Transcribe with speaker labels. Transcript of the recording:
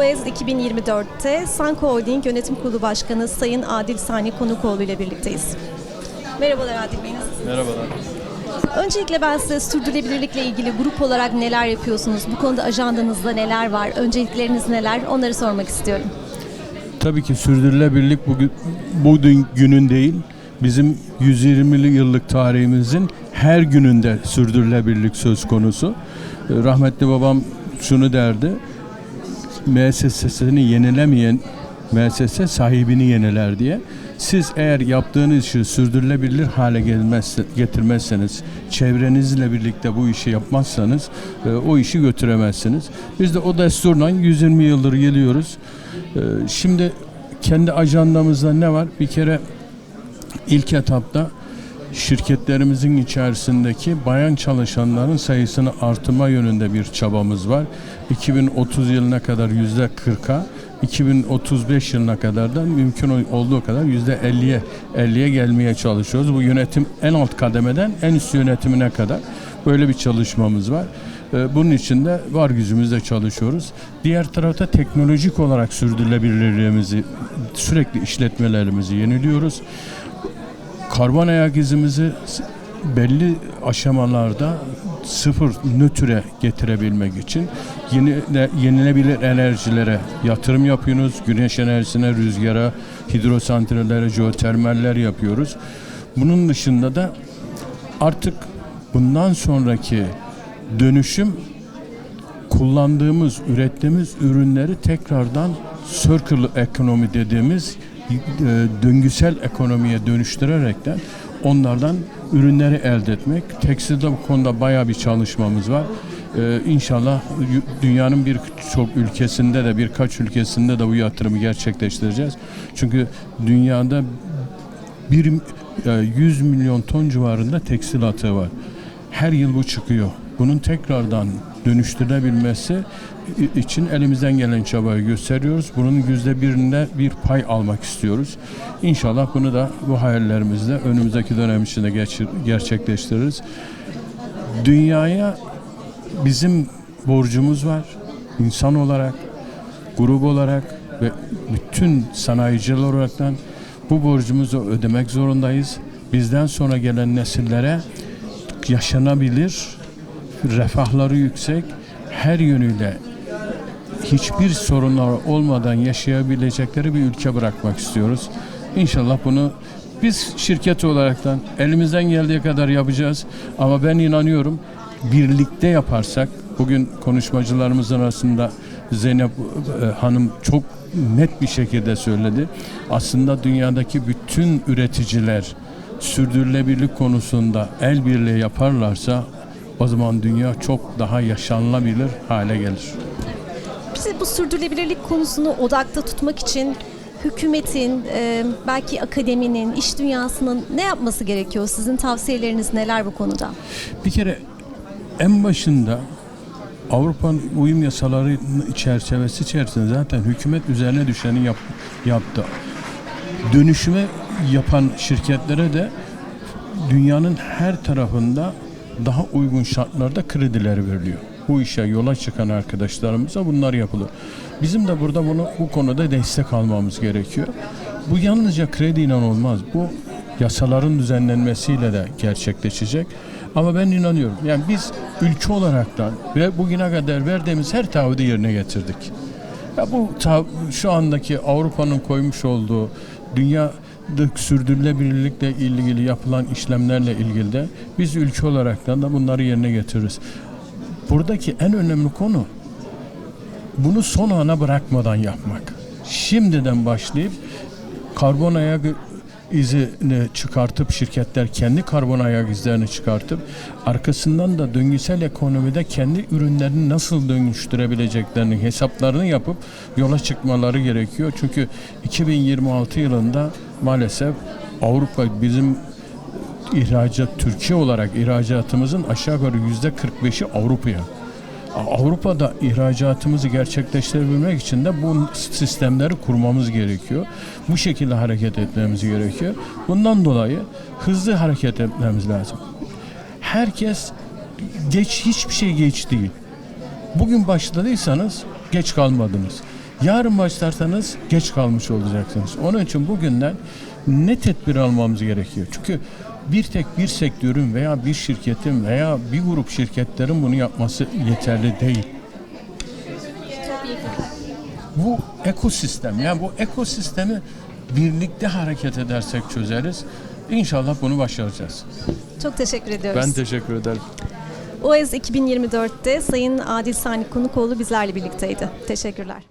Speaker 1: FOEZ 2024'te Sanko Holding Yönetim Kurulu Başkanı Sayın Adil Sani Konukoğlu ile birlikteyiz. Merhabalar Adil Bey, nasılsınız?
Speaker 2: Merhabalar.
Speaker 1: Öncelikle ben size sürdürülebilirlikle ilgili grup olarak neler yapıyorsunuz? Bu konuda ajandanızda neler var? Öncelikleriniz neler? Onları sormak istiyorum.
Speaker 2: Tabii ki sürdürülebilirlik bugün, bugün günün değil, bizim 120'li yıllık tarihimizin her gününde sürdürülebilirlik söz konusu. Rahmetli babam şunu derdi, müessesesini yenilemeyen müessese sahibini yeniler diye. Siz eğer yaptığınız işi sürdürülebilir hale getirmezseniz, çevrenizle birlikte bu işi yapmazsanız e, o işi götüremezsiniz. Biz de o desturla 120 yıldır geliyoruz. E, şimdi kendi ajandamızda ne var? Bir kere ilk etapta şirketlerimizin içerisindeki bayan çalışanların sayısını artırma yönünde bir çabamız var. 2030 yılına kadar yüzde 40'a, 2035 yılına kadar da mümkün olduğu kadar yüzde 50'ye 50'ye gelmeye çalışıyoruz. Bu yönetim en alt kademeden en üst yönetimine kadar böyle bir çalışmamız var. Ee, Bunun için de var gücümüzle çalışıyoruz. Diğer tarafta teknolojik olarak sürdürülebilirliğimizi sürekli işletmelerimizi yeniliyoruz karbon ayak izimizi belli aşamalarda sıfır nötre getirebilmek için yeni yenilebilir enerjilere yatırım yapıyoruz. Güneş enerjisine, rüzgara, hidrosantrallere, jeotermaller yapıyoruz. Bunun dışında da artık bundan sonraki dönüşüm kullandığımız, ürettiğimiz ürünleri tekrardan circular ekonomi dediğimiz döngüsel ekonomiye dönüştürerekten onlardan ürünleri elde etmek. Tekstilde bu konuda bayağı bir çalışmamız var. Ee, inşallah dünyanın birçok ülkesinde de birkaç ülkesinde de bu yatırımı gerçekleştireceğiz. Çünkü dünyada bir e, 100 milyon ton civarında tekstil atığı var. Her yıl bu çıkıyor. Bunun tekrardan dönüştürülebilmesi i- için elimizden gelen çabayı gösteriyoruz. Bunun yüzde birinde bir pay almak istiyoruz. İnşallah bunu da bu hayallerimizle önümüzdeki dönem içinde geçir- gerçekleştiririz. Dünyaya bizim borcumuz var. İnsan olarak, grup olarak ve bütün sanayiciler olaraktan bu borcumuzu ödemek zorundayız. Bizden sonra gelen nesillere yaşanabilir, refahları yüksek, her yönüyle hiçbir sorunlar olmadan yaşayabilecekleri bir ülke bırakmak istiyoruz. İnşallah bunu biz şirket olaraktan elimizden geldiği kadar yapacağız. Ama ben inanıyorum birlikte yaparsak bugün konuşmacılarımızın arasında Zeynep e, Hanım çok net bir şekilde söyledi. Aslında dünyadaki bütün üreticiler sürdürülebilirlik konusunda el birliği yaparlarsa o zaman dünya çok daha yaşanılabilir hale gelir.
Speaker 1: Bizi bu sürdürülebilirlik konusunu odakta tutmak için hükümetin, e, belki akademinin, iş dünyasının ne yapması gerekiyor? Sizin tavsiyeleriniz neler bu konuda?
Speaker 2: Bir kere en başında Avrupa'nın uyum yasaları çerçevesi içerisinde zaten hükümet üzerine düşeni yap, yaptı. Dönüşüme yapan şirketlere de dünyanın her tarafında daha uygun şartlarda krediler veriliyor. Bu işe yola çıkan arkadaşlarımıza bunlar yapılır. Bizim de burada bunu bu konuda destek almamız gerekiyor. Bu yalnızca krediyle olmaz. Bu yasaların düzenlenmesiyle de gerçekleşecek. Ama ben inanıyorum. Yani biz ülke olaraktan ve bugüne kadar verdiğimiz her taahhüdü yerine getirdik. Ya bu şu andaki Avrupa'nın koymuş olduğu dünya sürdürülebilirlikle ilgili yapılan işlemlerle ilgili de biz ülke olaraktan da bunları yerine getiririz. Buradaki en önemli konu bunu son ana bırakmadan yapmak. Şimdiden başlayıp karbon ayak izini çıkartıp şirketler kendi karbon ayak izlerini çıkartıp arkasından da döngüsel ekonomide kendi ürünlerini nasıl dönüştürebileceklerinin hesaplarını yapıp yola çıkmaları gerekiyor. Çünkü 2026 yılında maalesef Avrupa bizim ihracat Türkiye olarak ihracatımızın aşağı yukarı yüzde 45'i Avrupa'ya. Avrupa'da ihracatımızı gerçekleştirebilmek için de bu sistemleri kurmamız gerekiyor. Bu şekilde hareket etmemiz gerekiyor. Bundan dolayı hızlı hareket etmemiz lazım. Herkes geç hiçbir şey geç değil. Bugün başladıysanız geç kalmadınız. Yarın başlarsanız geç kalmış olacaksınız. Onun için bugünden ne tedbir almamız gerekiyor? Çünkü bir tek bir sektörün veya bir şirketin veya bir grup şirketlerin bunu yapması yeterli değil. Bu ekosistem yani bu ekosistemi birlikte hareket edersek çözeriz. İnşallah bunu başaracağız.
Speaker 1: Çok teşekkür ediyoruz.
Speaker 3: Ben teşekkür ederim.
Speaker 1: OEZ 2024'te Sayın Adil Sani Konukoğlu bizlerle birlikteydi. Teşekkürler.